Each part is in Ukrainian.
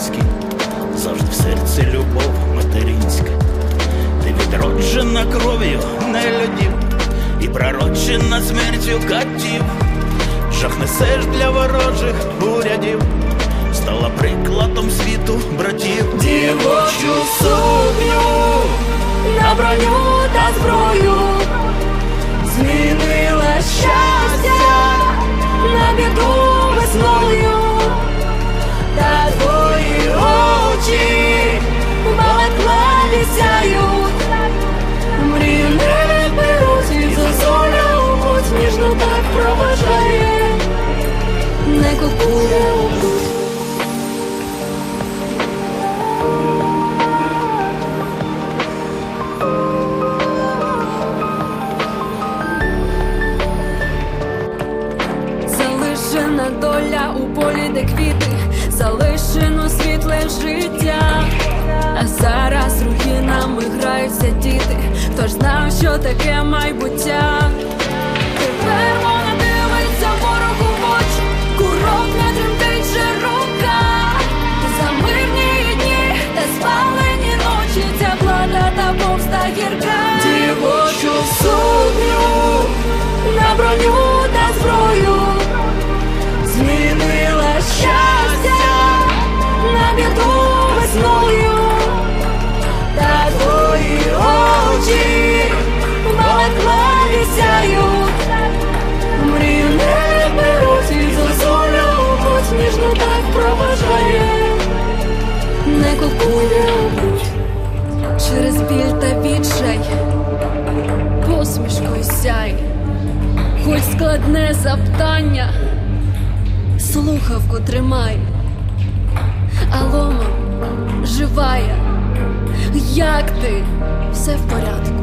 трипільський, завжди в серці любов материнська. Ти відроджена кров'ю нелюдів і пророчена смертю катів. Жах несеш для ворожих урядів, стала прикладом світу братів. Дівочу сукню на броню та зброю А зараз руїнами граються діти, тож знав, що таке майбуття. Тепер вона дивиться ворогу в очі, курок не тремтить же рука. За мирні дні та спалені ночі, ця влада та повста гірка. Дівочу сукню на броню проважає, не купує. Через біль та відчай, посмішкою сяй, хоч складне завдання. Слухавку тримай, Алома, живая, як ти? Все в порядку.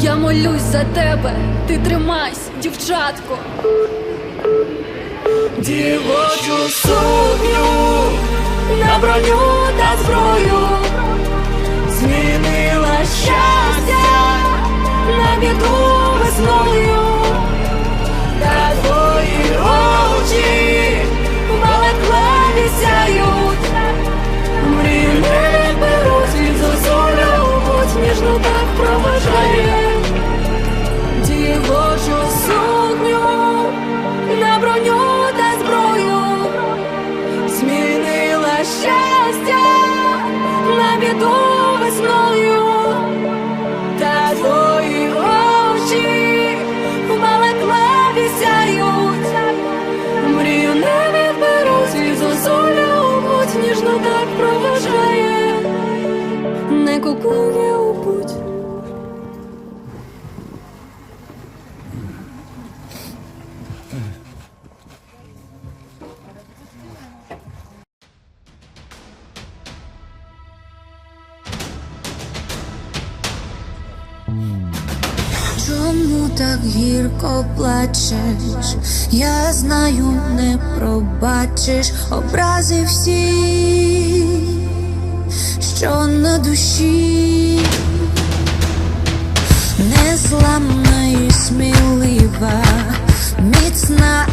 Я молюсь за тебе, ти тримайся, дівчатко. Дівочу сукню на броню та зброю змінила щастя на біду весною. Та твої очі Так гірко плачеш? Я знаю, не пробачиш образи всі, що на душі, незламна і смілива, міцна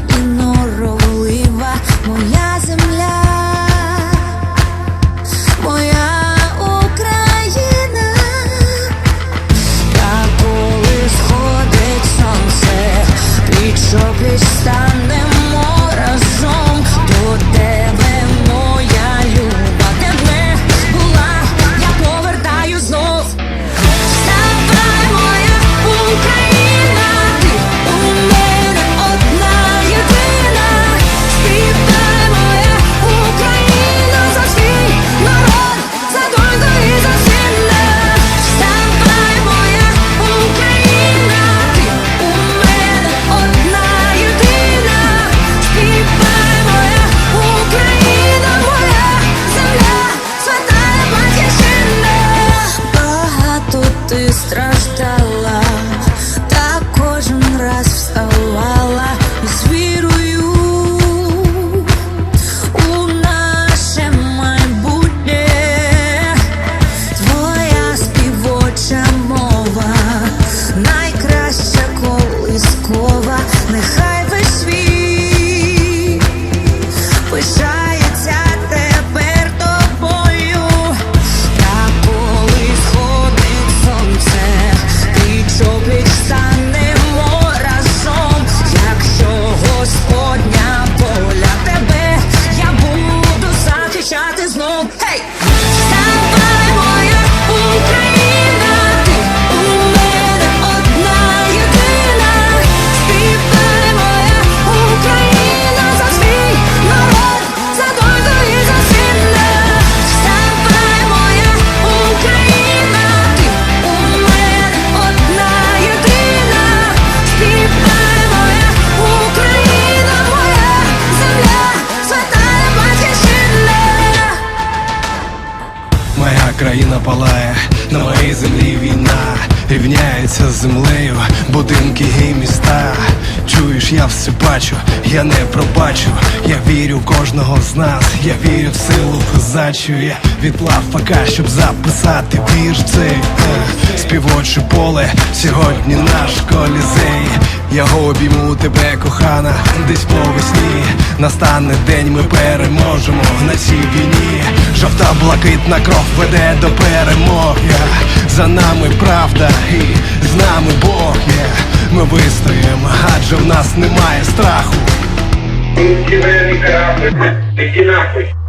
dejar рівняється з землею, будинки і міста. Чуєш, я все бачу, я не пробачу, я вірю в кожного з нас, я вірю в силу козачу, я відплав пока, щоб записати вірш цей е, співоче поле, сьогодні наш колізей. Я обійму тебе, кохана, десь по весні Настане день, ми переможемо на цій війні. Жовта блакитна кров веде до перемоги. За нами правда і з нами Бог є. Ми вистоїмо, адже в нас немає страху. Иди нахуй.